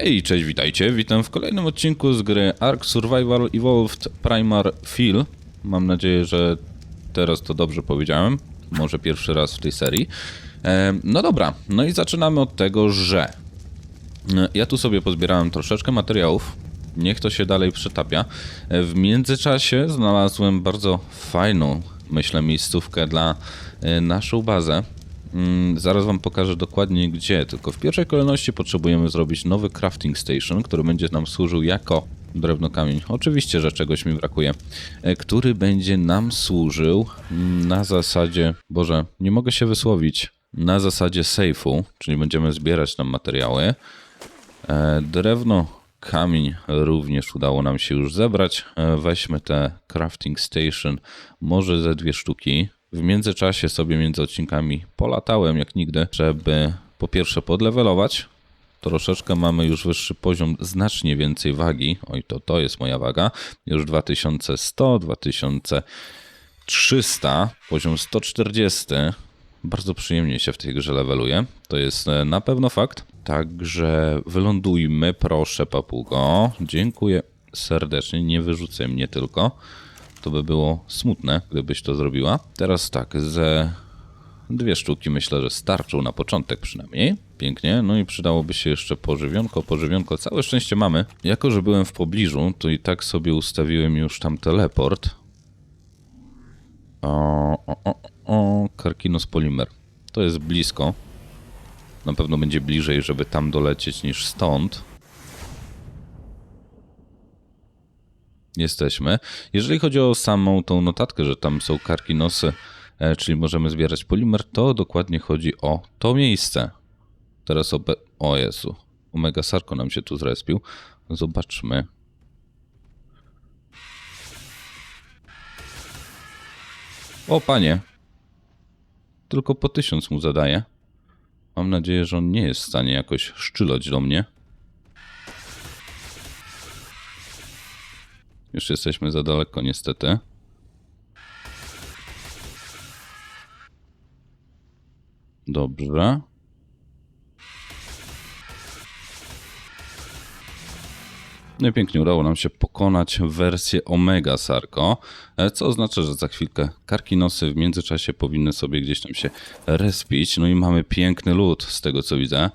Hej, cześć, witajcie. Witam w kolejnym odcinku z gry Ark Survival Evolved Primar Fill. Mam nadzieję, że teraz to dobrze powiedziałem. Może pierwszy raz w tej serii. No dobra, no i zaczynamy od tego, że e, ja tu sobie pozbierałem troszeczkę materiałów. Niech to się dalej przetapia. E, W międzyczasie znalazłem bardzo fajną, myślę, miejscówkę dla e, naszą bazę. Mm, Zaraz wam pokażę dokładnie gdzie, tylko w pierwszej kolejności potrzebujemy zrobić nowy crafting station, który będzie nam służył jako drewno kamień. Oczywiście, że czegoś mi brakuje. E, Który będzie nam służył na zasadzie, Boże, nie mogę się wysłowić, na zasadzie safe'u, czyli będziemy zbierać tam materiały. E, Drewno, kamień również udało nam się już zebrać. E, Weźmy te crafting station, może ze dwie sztuki. W międzyczasie sobie między odcinkami polatałem jak nigdy, żeby po pierwsze podlewelować. Troszeczkę mamy już wyższy poziom, znacznie więcej wagi. Oj, to to jest moja waga. Już 2100, 2300, poziom 140. Bardzo przyjemnie się w tej grze leveluje. To jest e, na pewno fakt. Także wylądujmy, proszę, papugo. Dziękuję serdecznie. Nie wyrzucaj mnie tylko. To by było smutne, gdybyś to zrobiła. Teraz tak, ze dwie sztuki myślę, że starczą na początek przynajmniej. Pięknie. No i przydałoby się jeszcze pożywionko. Pożywionko całe szczęście mamy. Jako, że byłem w pobliżu, to i tak sobie ustawiłem już tam teleport. O, o, o, o, Karkinos Polimer. To jest blisko. Na pewno będzie bliżej, żeby tam dolecieć niż stąd. Jesteśmy. Jeżeli chodzi o samą tą notatkę, że tam są karkinosy, e, czyli możemy zbierać polimer, to dokładnie chodzi o to miejsce. Teraz o... Be- o Jezu. Omega Sarko nam się tu zrespił. Zobaczmy. O panie. Tylko po tysiąc mu zadaję. Mam nadzieję, że on nie jest w stanie jakoś szczylać do mnie. Już jesteśmy za daleko, niestety. Dobrze. No i pięknie udało nam się pokonać wersję Omega Sarko, e, co oznacza, że za chwilkę karkinosy w międzyczasie powinny sobie gdzieś tam się respić. No i mamy piękny lód z tego co widzę.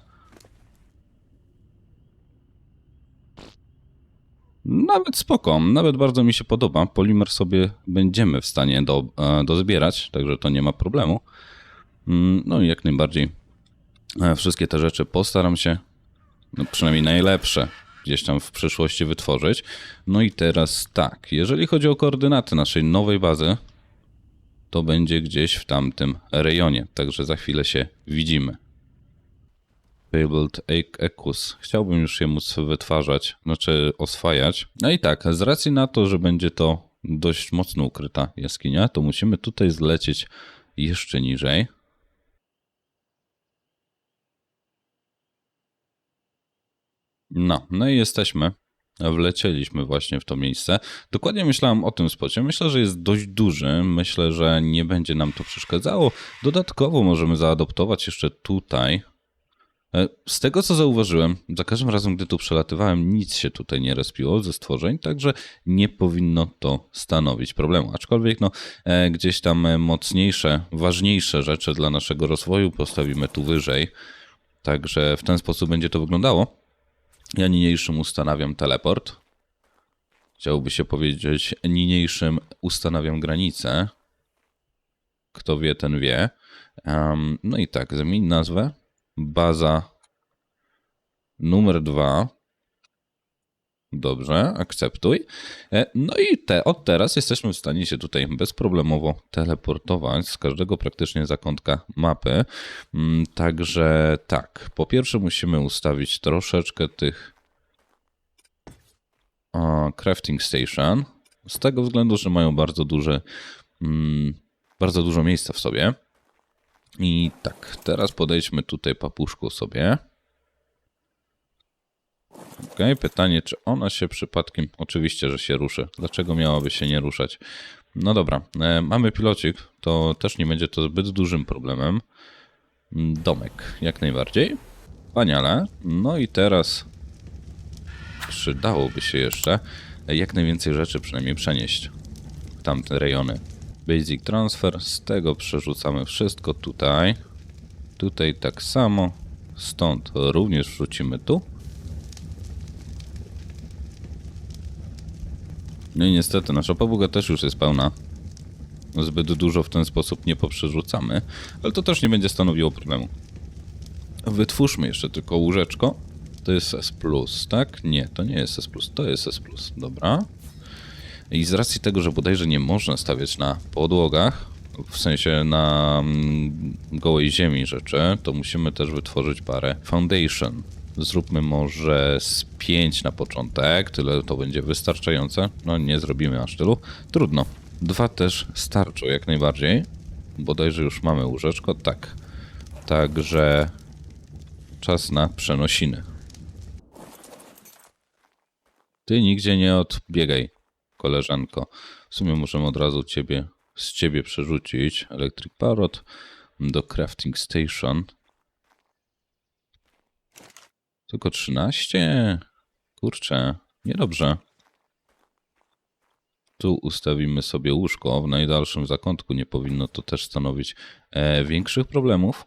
Nawet spoko, nawet bardzo mi się podoba. Polimer sobie będziemy w stanie do, e, dozbierać, także to nie ma problemu. Mm, No i jak najbardziej e, wszystkie te rzeczy postaram się, no przynajmniej najlepsze, gdzieś tam w przyszłości wytworzyć. No i teraz tak, jeżeli chodzi o koordynaty naszej nowej bazy, to będzie gdzieś w tamtym rejonie, także za chwilę się widzimy. Fabled Equus. Chciałbym już je móc wytwarzać, znaczy oswajać. No i tak, z racji na to, że będzie to dość mocno ukryta jaskinia, to musimy tutaj zlecieć jeszcze niżej. No, no i jesteśmy. Wlecieliśmy właśnie w to miejsce. Dokładnie myślałem o tym spocie. Myślę, że jest dość duży. Myślę, że nie będzie nam to przeszkadzało. Dodatkowo możemy zaadoptować jeszcze tutaj Z tego co zauważyłem, za każdym razem, gdy tu przelatywałem, nic się tutaj nie respiło ze stworzeń, także nie powinno to stanowić problemu. Aczkolwiek no, e, gdzieś tam e, mocniejsze, ważniejsze rzeczy dla naszego rozwoju postawimy tu wyżej. Także w ten sposób będzie to wyglądało. Ja niniejszym ustanawiam teleport. Chciałoby się powiedzieć, niniejszym ustanawiam granicę. Kto wie, ten wie. Em, no i tak, zamień nazwę baza numer dwa. Dobrze, akceptuj. E, No i te, od teraz jesteśmy w stanie się tutaj bezproblemowo teleportować z każdego praktycznie zakątka mapy. Mm, Także tak, po pierwsze musimy ustawić troszeczkę tych o, crafting station. Z tego względu, że mają bardzo duże, mm, bardzo dużo miejsca w sobie. I tak, teraz podejdźmy tutaj papuszką sobie. Ok, pytanie, czy ona się przypadkiem. Oczywiście, że się ruszy. Dlaczego miałaby się nie ruszać? No dobra, e, mamy pilocik, to też nie będzie to zbyt dużym problemem. Domek, jak najbardziej. Wspaniale. No i teraz przydałoby się jeszcze jak najwięcej rzeczy przynajmniej przenieść w tamte rejony. Basic transfer, z tego przerzucamy wszystko tutaj. Tutaj tak samo. Stąd również wrzucimy tu. No i niestety nasza papuga też już jest pełna. Zbyt dużo w ten sposób nie poprzerzucamy, ale to też nie będzie stanowiło problemu. Wytwórzmy jeszcze tylko łóżeczko. To jest S+, tak? Nie, to nie jest S+, to jest S+, dobra. I z racji tego, że bodajże nie można stawiać na podłogach, w sensie na mm, gołej ziemi rzeczy, to musimy też wytworzyć parę foundation. Zróbmy może z 5 na początek, tyle to będzie wystarczające. No nie zrobimy aż tylu. Trudno. Dwa też starczą jak najbardziej. Bodajże już mamy łóżeczko, tak. Także czas na przenosiny. Ty nigdzie nie odbiegaj, koleżanko. W sumie możemy od razu ciebie, z ciebie przerzucić Electric Parrot do Crafting Station. Tylko 13? Kurczę, niedobrze. Tu ustawimy sobie łóżko. W najdalszym zakątku nie powinno to też stanowić e, większych problemów.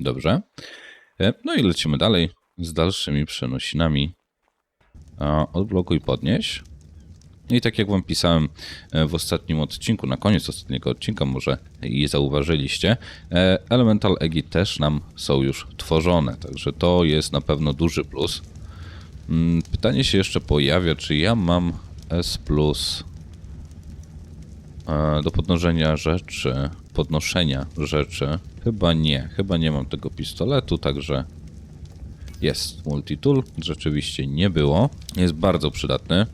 Dobrze. E, no i lecimy dalej z dalszymi przenosinami. A, odblokuj, podnieś. I tak jak wam pisałem e, w ostatnim odcinku, na koniec ostatniego odcinka, może i zauważyliście, e, Elemental Egi też nam są już tworzone, także to jest na pewno duży plus. Mm, Pytanie się jeszcze pojawia, czy ja mam S plus e, do podnoszenia rzeczy, podnoszenia rzeczy. Chyba nie, chyba nie mam tego pistoletu, także jest multitool, rzeczywiście nie było. Jest bardzo przydatny,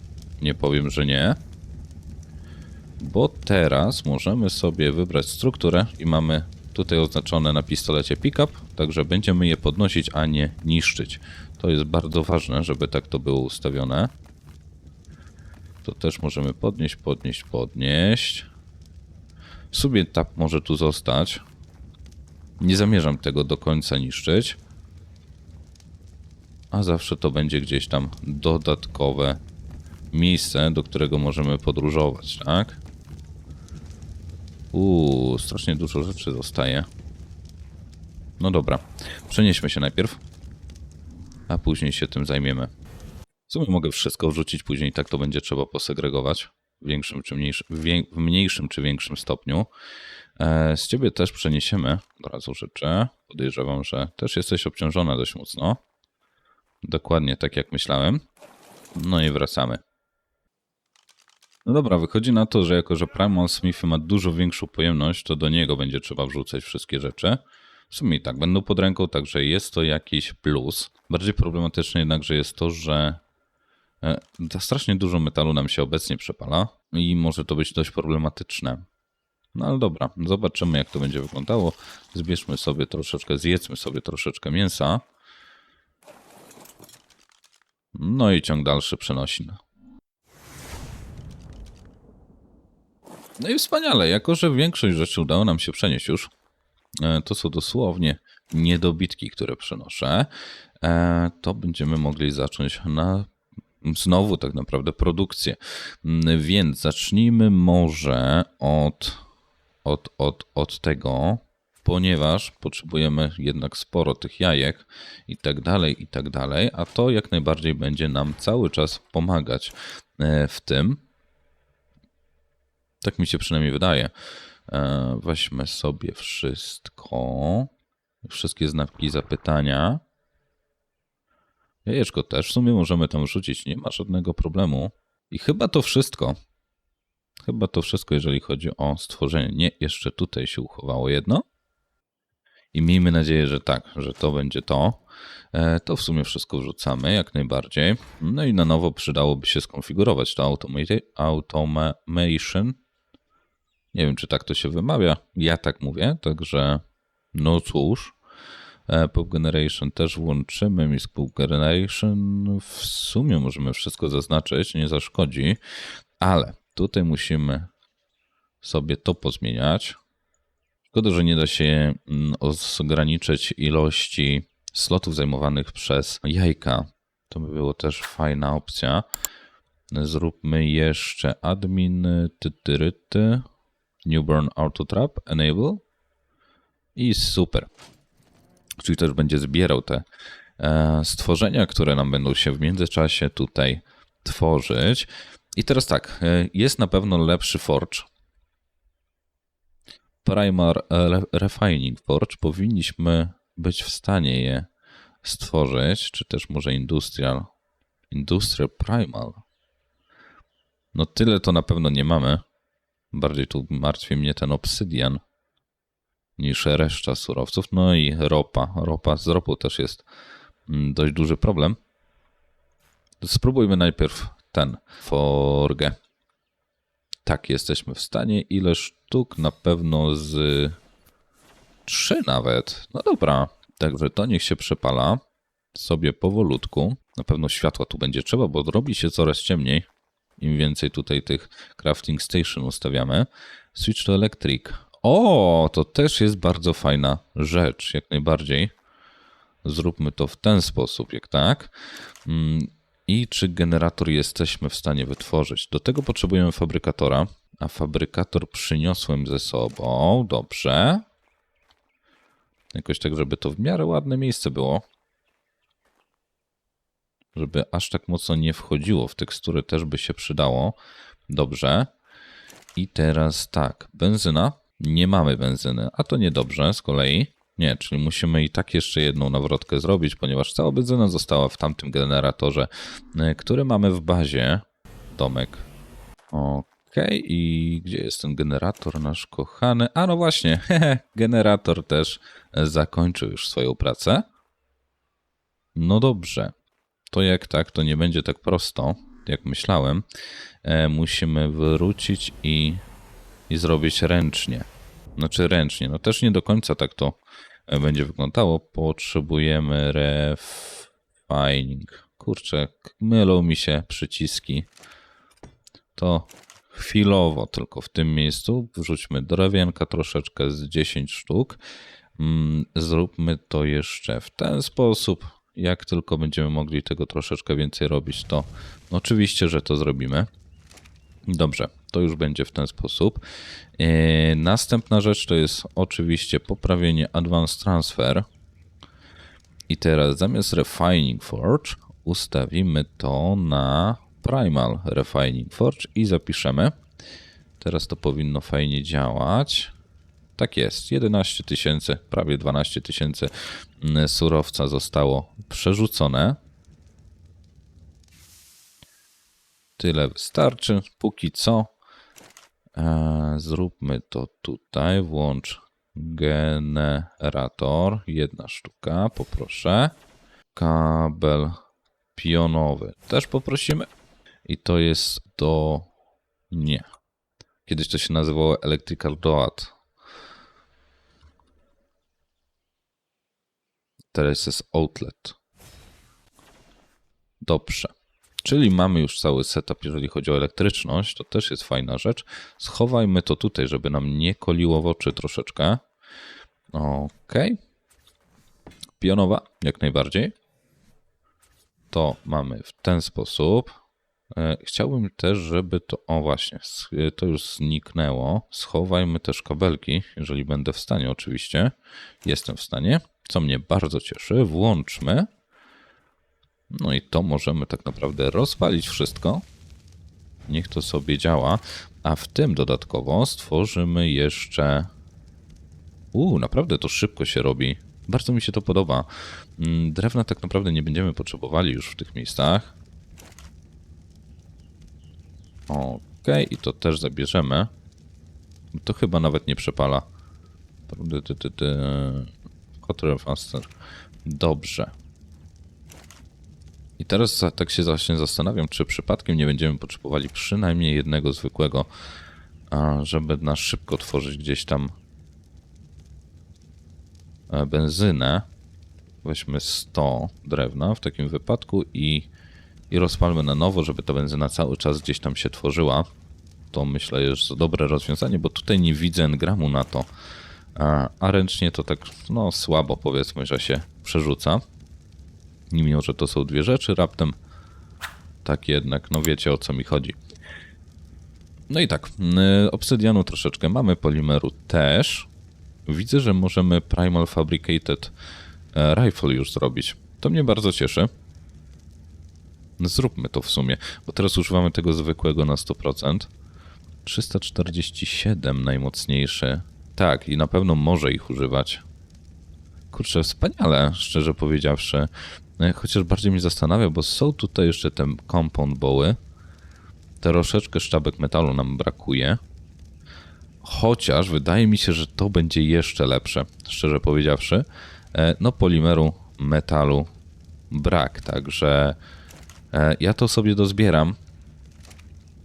nie powiem, że nie. Bo teraz możemy sobie wybrać strukturę i mamy tutaj oznaczone na pistolecie pickup, także będziemy je podnosić, a nie niszczyć. To jest bardzo ważne, żeby tak to było ustawione. To też możemy podnieść, podnieść, podnieść. W sumie tap może tu zostać. Nie zamierzam tego do końca niszczyć. A zawsze to będzie gdzieś tam dodatkowe miejsce, do którego możemy podróżować, tak? Uuu, strasznie dużo rzeczy zostaje. No dobra, przenieśmy się najpierw, a później się tym zajmiemy. W sumie mogę wszystko wrzucić później, tak to będzie trzeba posegregować w większym czy mniejszym, w mniejszym czy większym stopniu. E, Z ciebie też przeniesiemy od razu rzeczy. Podejrzewam, że też jesteś obciążona dość mocno. Dokładnie tak jak myślałem. No i wracamy. No dobra, wychodzi na to, że jako, że Primal Smith ma dużo większą pojemność, to do niego będzie trzeba wrzucać wszystkie rzeczy. W sumie i tak będą pod ręką, także jest to jakiś plus. Bardziej problematyczne jednakże jest to, że e, strasznie dużo metalu nam się obecnie przepala i może to być dość problematyczne. No ale dobra, zobaczymy jak to będzie wyglądało. Zbierzmy sobie troszeczkę, zjedzmy sobie troszeczkę mięsa. No i ciąg dalszy przenosin. No i wspaniale, jako że większość rzeczy udało nam się przenieść już. e, To są dosłownie niedobitki, które przenoszę. e, To będziemy mogli zacząć na znowu tak naprawdę produkcję. Mm, Więc zacznijmy może od, od, od, od tego, ponieważ potrzebujemy jednak sporo tych jajek i tak dalej, i tak dalej, a to jak najbardziej będzie nam cały czas pomagać e, w tym. Tak mi się przynajmniej wydaje. E, Weźmy sobie wszystko. Wszystkie znaki zapytania. Jajeczko też w sumie możemy tam wrzucić, nie ma żadnego problemu. I chyba to wszystko. Chyba to wszystko, jeżeli chodzi o stworzenie. Nie, jeszcze tutaj się uchowało jedno. I miejmy nadzieję, że tak, że to będzie to. E, To w sumie wszystko wrzucamy jak najbardziej. No i na nowo przydałoby się skonfigurować to automati- automation. Nie wiem, czy tak to się wymawia. Ja tak mówię, także no cóż. E, Pop Generation też włączymy. Miss Pop Generation w sumie możemy wszystko zaznaczyć, nie zaszkodzi, ale tutaj musimy sobie to pozmieniać. Szkoda, że nie da się mm, ograniczyć ilości slotów zajmowanych przez jajka. To by było też fajna opcja. Zróbmy jeszcze admin tytyryty, newborn auto trap, enable i super. Czyli też będzie zbierał te e, stworzenia, które nam będą się w międzyczasie tutaj tworzyć. I teraz tak, e, jest na pewno lepszy forge. Primar Re- Refining Forge. Powinniśmy być w stanie je stworzyć, czy też może Industrial. Industrial Primal. No tyle to na pewno nie mamy. Bardziej tu martwi mnie ten obsydian niż reszta surowców. No i ropa. Ropa z ropą też jest mm, dość duży problem. Spróbujmy najpierw ten forgę. Tak, jesteśmy w stanie. Ile sztuk? Na pewno z trzy nawet. No dobra. Także to niech się przepala sobie powolutku. Na pewno światła tu będzie trzeba, bo robi się coraz ciemniej. Im więcej tutaj tych crafting station ustawiamy. Switch to electric. O, to też jest bardzo fajna rzecz, jak najbardziej. Zróbmy to w ten sposób, jak tak. Mm, I czy generator jesteśmy w stanie wytworzyć? Do tego potrzebujemy fabrykatora, a fabrykator przyniosłem ze sobą. Dobrze. Jakoś tak, żeby to w miarę ładne miejsce było. Żeby aż tak mocno nie wchodziło w tekstury, też by się przydało. Dobrze. I teraz tak, benzyna. Nie mamy benzyny, a to niedobrze z kolei. Nie, czyli musimy i tak jeszcze jedną nawrotkę zrobić, ponieważ cała benzyna została w tamtym generatorze, y, który mamy w bazie. Domek. Okej, i gdzie jest ten generator nasz kochany? A no właśnie, generator też zakończył już swoją pracę. No dobrze. To jak tak, to nie będzie tak prosto, jak myślałem. E, musimy wrócić i, i zrobić ręcznie. Znaczy ręcznie, no też nie do końca tak to e, będzie wyglądało. Potrzebujemy refining. Kurczę, mylą mi się przyciski. To chwilowo tylko w tym miejscu. Wrzućmy drewienka troszeczkę z 10 sztuk. Mm, Zróbmy to jeszcze w ten sposób. Jak tylko będziemy mogli tego troszeczkę więcej robić, to oczywiście, że to zrobimy. Dobrze, to już będzie w ten sposób. Eee, Następna rzecz to jest oczywiście poprawienie Advanced Transfer. I teraz zamiast Refining Forge ustawimy to na Primal Refining Forge i zapiszemy. Teraz to powinno fajnie działać. Tak jest, 11 tysięcy, prawie 12 tysięcy mm, surowca zostało przerzucone. Tyle wystarczy. Póki co e, zróbmy to tutaj. Włącz generator. Jedna sztuka, poproszę. Kabel pionowy też poprosimy. I to jest do... Nie. Kiedyś to się nazywało Electrical Doat. Teraz jest outlet. Dobrze. Czyli mamy już cały setup, jeżeli chodzi o elektryczność. To też jest fajna rzecz. Schowajmy to tutaj, żeby nam nie koliło w oczy troszeczkę. Ok. Pionowa, jak najbardziej. To mamy w ten sposób. E, Chciałbym też, żeby to. O, właśnie, to już zniknęło. Schowajmy też kabelki, jeżeli będę w stanie, oczywiście. Jestem w stanie, co mnie bardzo cieszy. Włączmy. No i to możemy tak naprawdę rozwalić wszystko. Niech to sobie działa. A w tym dodatkowo stworzymy jeszcze. Uuu, naprawdę to szybko się robi. Bardzo mi się to podoba. Mm, Drewna tak naprawdę nie będziemy potrzebowali już w tych miejscach. Okej, i to też zabierzemy. To chyba nawet nie przepala. Hotter faster. Dobrze. I teraz tak się właśnie zastanawiam, czy przypadkiem nie będziemy potrzebowali przynajmniej jednego zwykłego, żeby na szybko tworzyć gdzieś tam e, benzynę. Weźmy 100 drewna w takim wypadku i, i rozpalmy na nowo, żeby ta benzyna cały czas gdzieś tam się tworzyła. To myślę, że jest dobre rozwiązanie, bo tutaj nie widzę engramu na to. A, a ręcznie to tak no, słabo powiedzmy, że się przerzuca. Mimo, że to są dwie rzeczy, raptem tak jednak, no wiecie o co mi chodzi. No i tak, y, obsydianu troszeczkę mamy, polimeru też. Widzę, że możemy Primal Fabricated e, Rifle już zrobić. To mnie bardzo cieszy. Zróbmy to w sumie, bo teraz używamy tego zwykłego na 100%. 347 najmocniejszy. Tak, i na pewno może ich używać. Kurczę, wspaniale, szczerze powiedziawszy. E, Chociaż bardziej mnie zastanawia, bo są tutaj jeszcze te compound boły. Troszeczkę sztabek metalu nam brakuje. Chociaż wydaje mi się, że to będzie jeszcze lepsze, szczerze powiedziawszy. E, No, polimeru metalu brak, także e, ja to sobie dozbieram.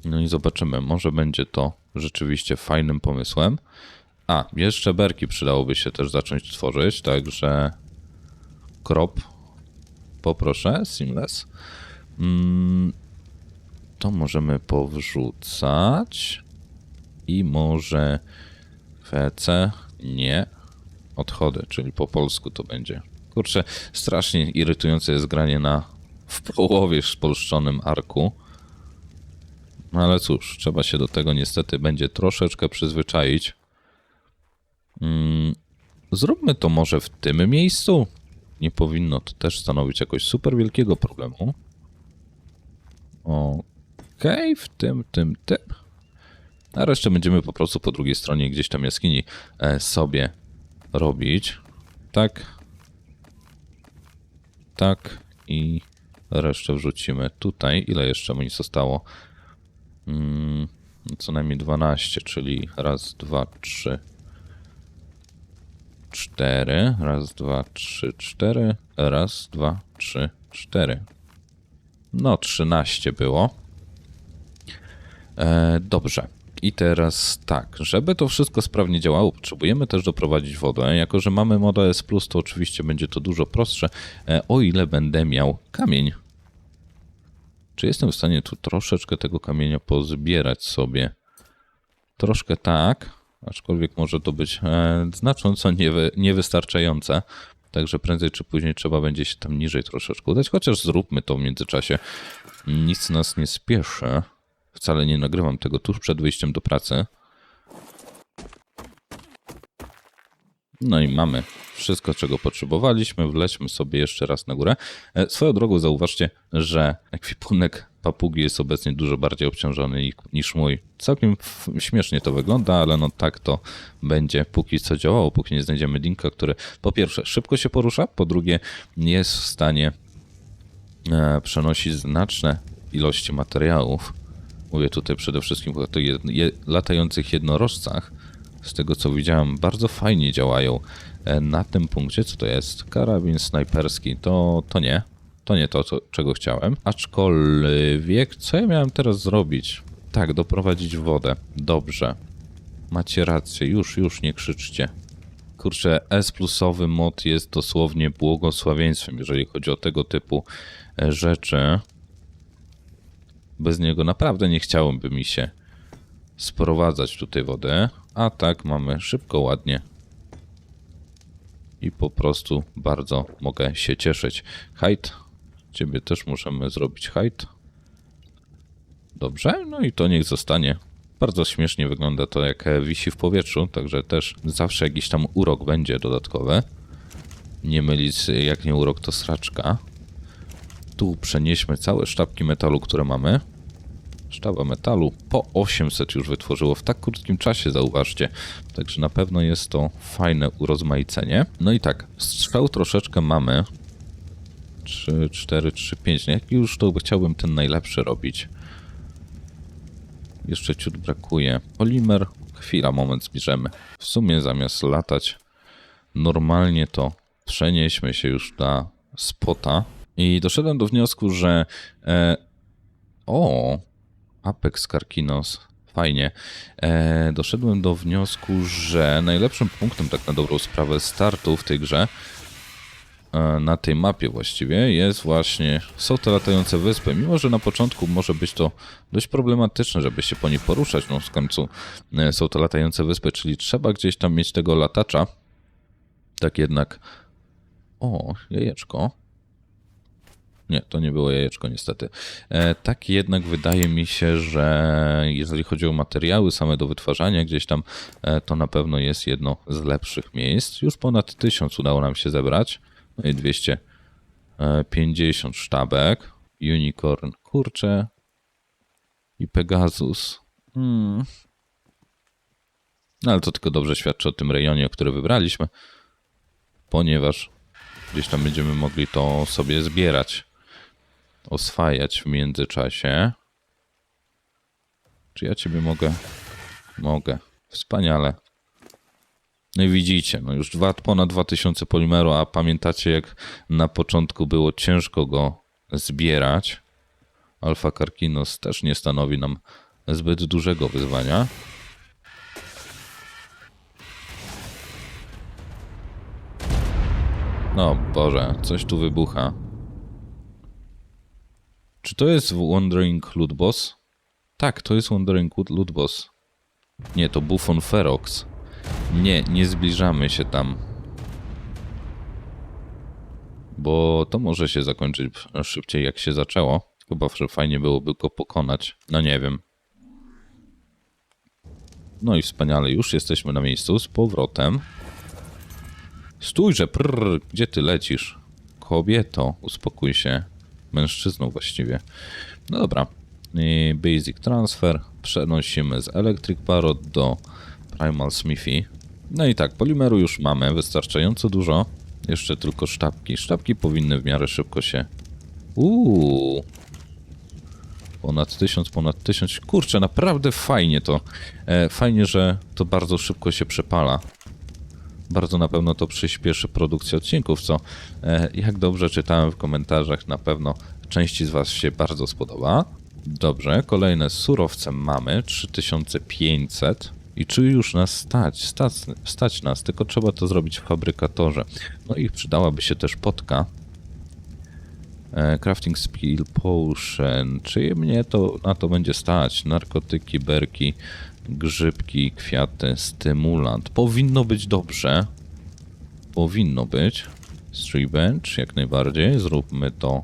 No i zobaczymy, może będzie to rzeczywiście fajnym pomysłem. A, jeszcze berki przydałoby się też zacząć tworzyć, także krop, poproszę, seamless. Mm, to możemy powrzucać i może WC nie odchody, czyli po polsku to będzie. Kurczę, strasznie irytujące jest granie na w połowie spolszczonym arku. No ale cóż, trzeba się do tego niestety będzie troszeczkę przyzwyczaić. Zróbmy to może w tym miejscu. Nie powinno to też stanowić jakoś super wielkiego problemu. Okej, w tym, tym, tym. A resztę będziemy po prostu po drugiej stronie gdzieś tam jaskini e, sobie robić. Tak. Tak. I resztę wrzucimy tutaj. Ile jeszcze mi zostało? Mm, co najmniej 12, czyli raz, dwa, trzy, cztery. Raz, dwa, trzy, cztery. Raz, dwa, trzy, cztery. No, 13 było. E, dobrze. I teraz tak, żeby to wszystko sprawnie działało, potrzebujemy też doprowadzić wodę. Jako, że mamy moda S, to oczywiście będzie to dużo prostsze, e, o ile będę miał kamień. Czy jestem w stanie tu troszeczkę tego kamienia pozbierać sobie? Troszkę tak, aczkolwiek może to być e, znacząco niewy, niewystarczające. Także prędzej czy później trzeba będzie się tam niżej troszeczkę udać, chociaż zróbmy to w międzyczasie. Nic nas nie spieszy. Wcale nie nagrywam tego tuż przed wyjściem do pracy. No i mamy wszystko, czego potrzebowaliśmy. Wlećmy sobie jeszcze raz na górę. E, Swoją drogą zauważcie, że ekwipunek papugi jest obecnie dużo bardziej obciążony ni- niż mój. Całkiem śmiesznie to wygląda, ale no tak to będzie póki co działało, póki nie znajdziemy linka, który po pierwsze szybko się porusza, po drugie jest w stanie e, przenosić znaczne ilości materiałów. Mówię tutaj przede wszystkim o latających jednorożcach. Z tego co widziałem, bardzo fajnie działają e, na tym punkcie. Co to jest? Karabin snajperski. To, to nie. To nie to, co, czego chciałem. Aczkolwiek, co ja miałem teraz zrobić? Tak, doprowadzić wodę. Dobrze. Macie rację, już, już nie krzyczcie. Kurczę, S-plusowy mod jest dosłownie błogosławieństwem, jeżeli chodzi o tego typu e, rzeczy. Bez niego naprawdę nie chciałoby mi się sprowadzać tutaj wodę. A tak mamy szybko, ładnie. I po prostu bardzo mogę się cieszyć. Height. Ciebie też możemy zrobić height. Dobrze, no i to niech zostanie. Bardzo śmiesznie wygląda to, jak wisi w powietrzu, także też zawsze jakiś tam urok będzie dodatkowy. Nie mylić, jak nie urok, to sraczka. Tu przenieśmy całe sztabki metalu, które mamy. Sztaba metalu po 800 już wytworzyło w tak krótkim czasie, zauważcie. Także na pewno jest to fajne urozmaicenie. No i tak, strzał troszeczkę mamy. 3, 4, 3, 5. Jak już to chciałbym ten najlepszy robić. Jeszcze ciut brakuje. Polimer. Chwila, moment, zbierzemy. W sumie zamiast latać normalnie, to przenieśmy się już na spota. I doszedłem do wniosku, że e, o, Apex Karkinos. Fajnie. E, doszedłem do wniosku, że najlepszym punktem, tak na dobrą sprawę, startu w tej grze, e, na tej mapie właściwie, jest właśnie, są te latające wyspy. Mimo, że na początku może być to dość problematyczne, żeby się po nich poruszać, no w końcu e, są to latające wyspy, czyli trzeba gdzieś tam mieć tego latacza. Tak jednak. O, jajeczko. Nie, to nie było jajeczko niestety. E, tak jednak wydaje mi się, że jeżeli chodzi o materiały same do wytwarzania gdzieś tam, e, to na pewno jest jedno z lepszych miejsc. Już ponad 1000 udało nam się zebrać. No i 250 sztabek. Unicorn, kurcze. I Pegasus. Hmm. No ale to tylko dobrze świadczy o tym rejonie, o który wybraliśmy, ponieważ gdzieś tam będziemy mogli to sobie zbierać, oswajać w międzyczasie. Czy ja ciebie mogę? Mogę. Wspaniale. No i widzicie, no już dwa, ponad 2000 polimeru, a pamiętacie jak na początku było ciężko go zbierać? Alfa Carkinos też nie stanowi nam zbyt dużego wyzwania. No Boże, coś tu wybucha. Czy to jest Wandering Loot Boss? Tak, to jest Wandering Loot Boss. Nie, to Buffon Ferox. Nie, nie zbliżamy się tam. Bo to może się zakończyć szybciej jak się zaczęło. Chyba, że fajnie byłoby go pokonać. No nie wiem. No i wspaniale, już jesteśmy na miejscu z powrotem. Stójże, prrr, gdzie ty lecisz? Kobieto, uspokój się. Mężczyzną właściwie. No dobra. Basic transfer. Przenosimy z Electric Parrot do Primal Smithy. No i tak, polimeru już mamy wystarczająco dużo. Jeszcze tylko sztabki. Sztabki powinny w miarę szybko się... Uuu, Ponad tysiąc, ponad tysiąc. Kurczę, naprawdę fajnie to. E, fajnie, że to bardzo szybko się przepala. Bardzo na pewno to przyspieszy produkcję odcinków, co e, jak dobrze czytałem w komentarzach, na pewno części z Was się bardzo spodoba. Dobrze, kolejne surowce mamy, 3500. I czy już nas stać? stać? Stać nas, tylko trzeba to zrobić w fabrykatorze. No i przydałaby się też potka, E, Crafting Skill Potion. Czy mnie to na to będzie stać? Narkotyki, berki, grzybki, kwiaty, stymulant. Powinno być dobrze. Powinno być. Street Bench, jak najbardziej. Zróbmy to.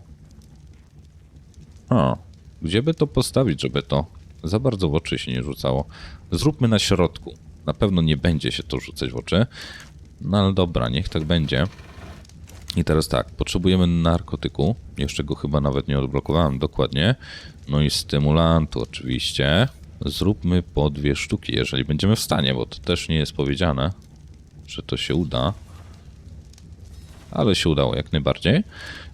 A, gdzie by to postawić, żeby to za bardzo w oczy się nie rzucało? Zróbmy na środku. Na pewno nie będzie się to rzucać w oczy. No ale dobra, niech tak będzie. I teraz tak, potrzebujemy narkotyku. Jeszcze go chyba nawet nie odblokowałem dokładnie. No i stymulantu oczywiście. Zróbmy po dwie sztuki, jeżeli będziemy w stanie, bo to też nie jest powiedziane, że to się uda. Ale się udało jak najbardziej.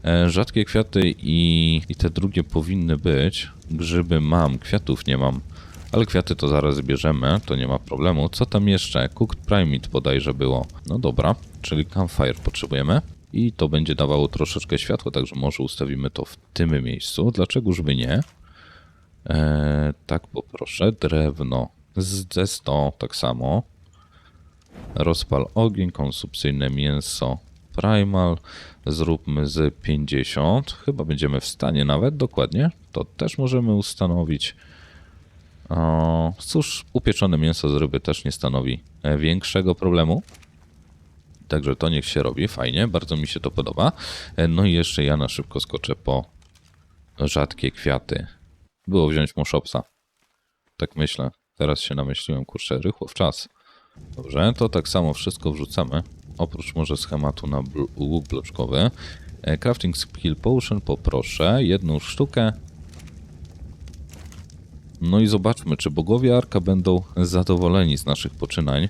E, rzadkie kwiaty i, i te drugie powinny być. Grzyby mam, kwiatów nie mam. Ale kwiaty to zaraz zbierzemy, to nie ma problemu. Co tam jeszcze? Cooked Primate bodajże było. No dobra, czyli Campfire potrzebujemy i to będzie dawało troszeczkę światła, także może ustawimy to w tym miejscu. Dlaczego żeby nie? Eee, tak poproszę. Drewno ze 100 tak samo. Rozpal ogień, konsumpcyjne mięso primal. Zróbmy z 50. Chyba będziemy w stanie nawet, dokładnie. To też możemy ustanowić. O, cóż, upieczone mięso z ryby też nie stanowi e, większego problemu. Także to niech się robi, fajnie, bardzo mi się to podoba. E, No i jeszcze ja na szybko skoczę po rzadkie kwiaty. Było wziąć Moshopsa. Tak myślę. Teraz się namyśliłem, kurczę, rychło w czas. Dobrze, to tak samo wszystko wrzucamy. Oprócz może schematu na łuk bloczkowy. E, Crafting Skill Potion poproszę. Jedną sztukę. No i zobaczmy, czy bogowie Arka będą zadowoleni z naszych poczynań.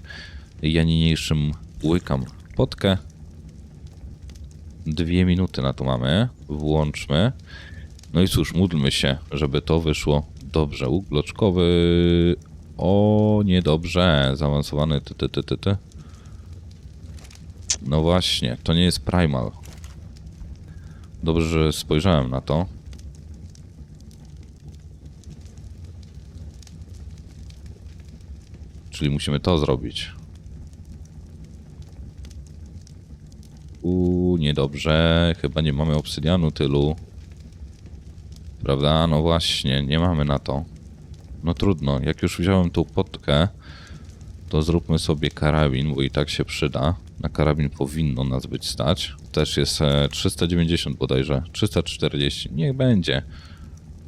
Ja niniejszym łykam potkę. Dwie minuty na to mamy. Włączmy. No i cóż, módlmy się, żeby to wyszło dobrze. Łuk bloczkowy. O, niedobrze. Zaawansowany. Ty, ty, ty, ty, ty. No właśnie, to nie jest primal. Dobrze, że spojrzałem na to. Czyli musimy to zrobić. Uuu, niedobrze. Chyba nie mamy obsydianu tylu. Prawda? No właśnie, nie mamy na to. No trudno. Jak już wziąłem tą potkę, to zróbmy sobie karabin, bo i tak się przyda. Na karabin powinno nas być stać. Też jest e, 390 bodajże, 340, niech będzie.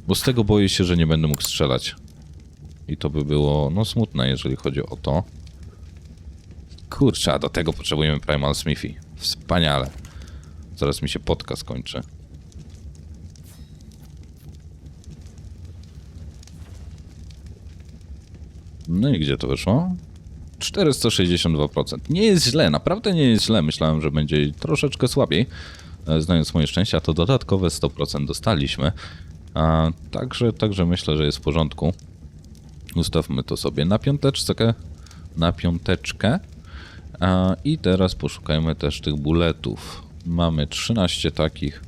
Bo z tego boję się, że nie będę mógł strzelać. I to by było, no smutne, jeżeli chodzi o to. Kurczę, a do tego potrzebujemy Primal Smithy. Wspaniale. Zaraz mi się podka skończy. No i gdzie to wyszło? 462%. Nie jest źle, naprawdę nie jest źle. Myślałem, że będzie troszeczkę słabiej. E, Znając moje szczęścia, to dodatkowe 100% dostaliśmy. A, także, także myślę, że jest w porządku. Ustawmy to sobie na piąteczkę. Na piąteczkę. A, I teraz poszukajmy też tych buletów. Mamy 13 takich.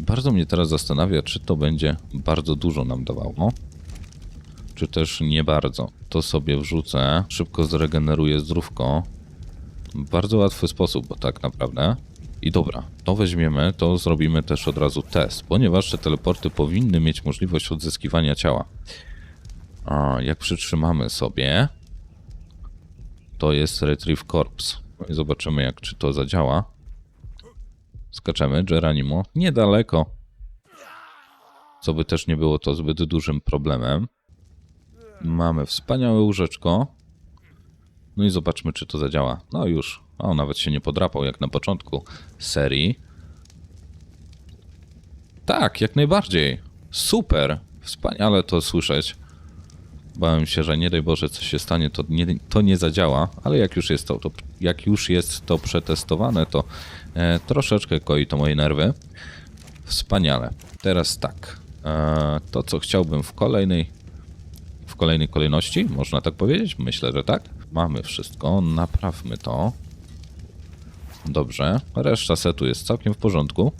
Bardzo mnie teraz zastanawia, czy to będzie bardzo dużo nam dawało czy też nie bardzo. To sobie wrzucę, szybko zregeneruję zdrówko. Bardzo łatwy sposób, bo tak naprawdę. I dobra, to weźmiemy, to zrobimy też od razu test, ponieważ te teleporty powinny mieć możliwość odzyskiwania ciała. A jak przytrzymamy sobie, to jest Retrieve Corpse. No i zobaczymy, jak czy to zadziała. Skaczemy, Geranimo, niedaleko. Co by też nie było to zbyt dużym problemem. Mamy wspaniałe łóżeczko. No i zobaczmy, czy to zadziała. No już. O, nawet się nie podrapał jak na początku serii. Tak, jak najbardziej. Super. Wspaniale to słyszeć. Bałem się, że nie daj Boże coś się stanie, to nie, to nie zadziała, ale jak już jest to, to, jak już jest to przetestowane, to e, troszeczkę koi to moje nerwy. Wspaniale. Teraz tak. E, to, co chciałbym w kolejnej kolejnej kolejności, można tak powiedzieć? Myślę, że tak. Mamy wszystko, naprawmy to. Dobrze, reszta setu jest całkiem w porządku.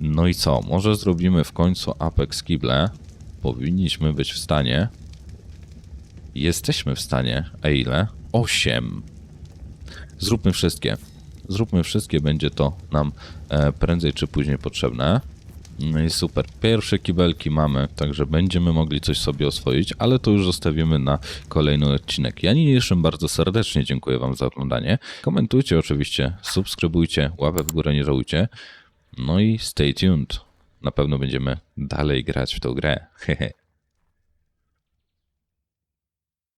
No i co? Może zrobimy w końcu Apex Kible. Powinniśmy być w stanie. Jesteśmy w stanie. A ile? 8. Zróbmy wszystkie. Zróbmy wszystkie, będzie to nam e, prędzej czy później potrzebne. No i super. Pierwsze kibelki mamy, także będziemy mogli coś sobie oswoić, ale to już zostawimy na kolejny odcinek. Ja niniejszym bardzo serdecznie dziękuję Wam za oglądanie. Komentujcie oczywiście, subskrybujcie, łapę w górę nie żałujcie. No i stay tuned. Na pewno będziemy dalej grać w tą grę. Hehe.